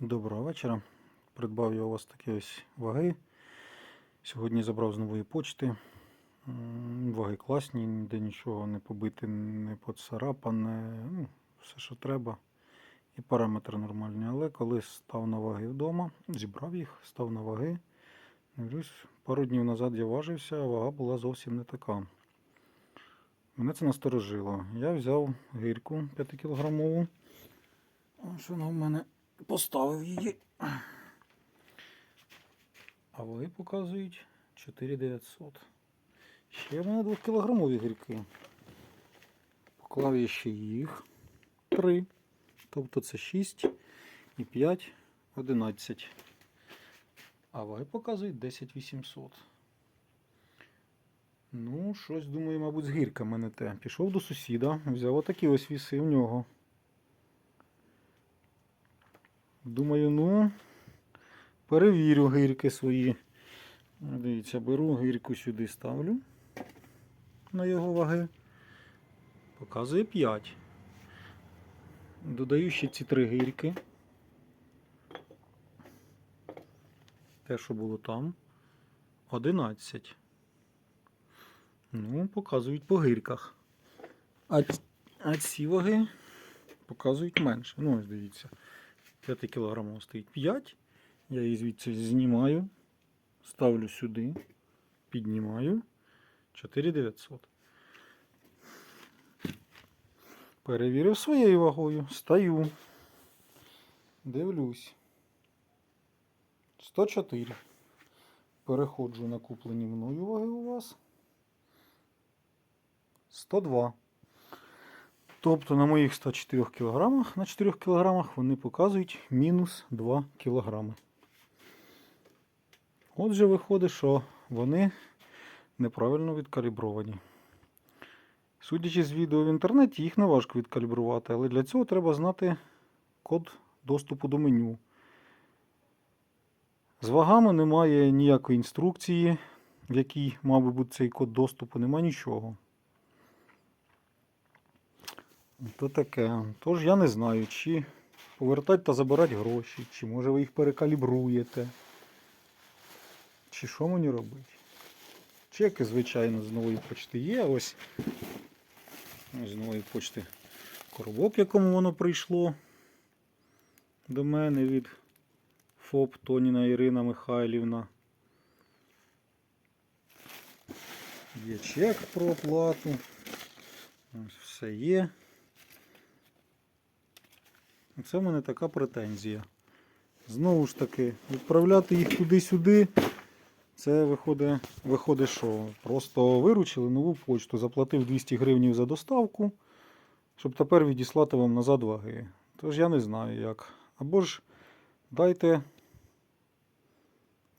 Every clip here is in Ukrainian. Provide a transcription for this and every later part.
Доброго вечора. Придбав я у вас такі ось ваги. Сьогодні забрав з нової почти. Ваги класні, ніде нічого не побите, не поцарапане. Ну, все, що треба. І параметри нормальні. Але коли став на ваги вдома, зібрав їх, став на ваги. Пару днів назад я важився, а вага була зовсім не така. Мене це насторожило. Я взяв гирьку 5-кілограмову. Ось вона в мене поставив її. А ваги показують 4900. Ще в мене 2-кілограмові гірки. Поклав я ще їх 3. Тобто це 6 і 5, 11. А ваги показують 10800. Ну, щось думаю, мабуть, з гірками не те. Пішов до сусіда, взяв отакі ось віси в нього. Думаю, ну, перевірю гирки свої. Дивіться, беру гирку сюди ставлю на його ваги. Показує 5. Додаю ще ці три гирки. Те, що було там. 11. Ну, показують по гирках. А, а ці ваги показують менше. Ну, ось дивіться. 5 кг стоїть 5. Я її звідси знімаю, ставлю сюди, піднімаю 4900. Перевірив своєю вагою, стаю, дивлюсь. 104. Переходжу на куплені мною ваги у вас. 102. Тобто на моїх 104 кг, на 4 кг вони показують мінус 2 кг. Отже, виходить, що вони неправильно відкалібровані. Судячи з відео в інтернеті, їх не важко відкалібрувати, але для цього треба знати код доступу до меню. З вагами немає ніякої інструкції, в якій мав би бути цей код доступу, немає нічого. То таке. Тож я не знаю, чи повертати та забирати гроші, чи може ви їх перекалібруєте. Чи що мені робити? Чеки, звичайно, з нової почти є. Ось, з нової почти коробок, якому воно прийшло до мене від ФОП Тоніна Ірина Михайлівна. Є чек про оплату. Ось все є. Це в мене така претензія. Знову ж таки, відправляти їх туди-сюди. Це виходить, виходить, що просто виручили нову почту, заплатив 200 гривень за доставку, щоб тепер відіслати вам назад ваги. Тож я не знаю як. Або ж дайте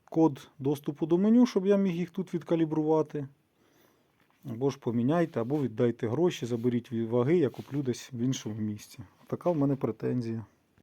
код доступу до меню, щоб я міг їх тут відкалібрувати. Або ж поміняйте, або віддайте гроші, заберіть ваги, я куплю десь в іншому місці. Така в мене претензія.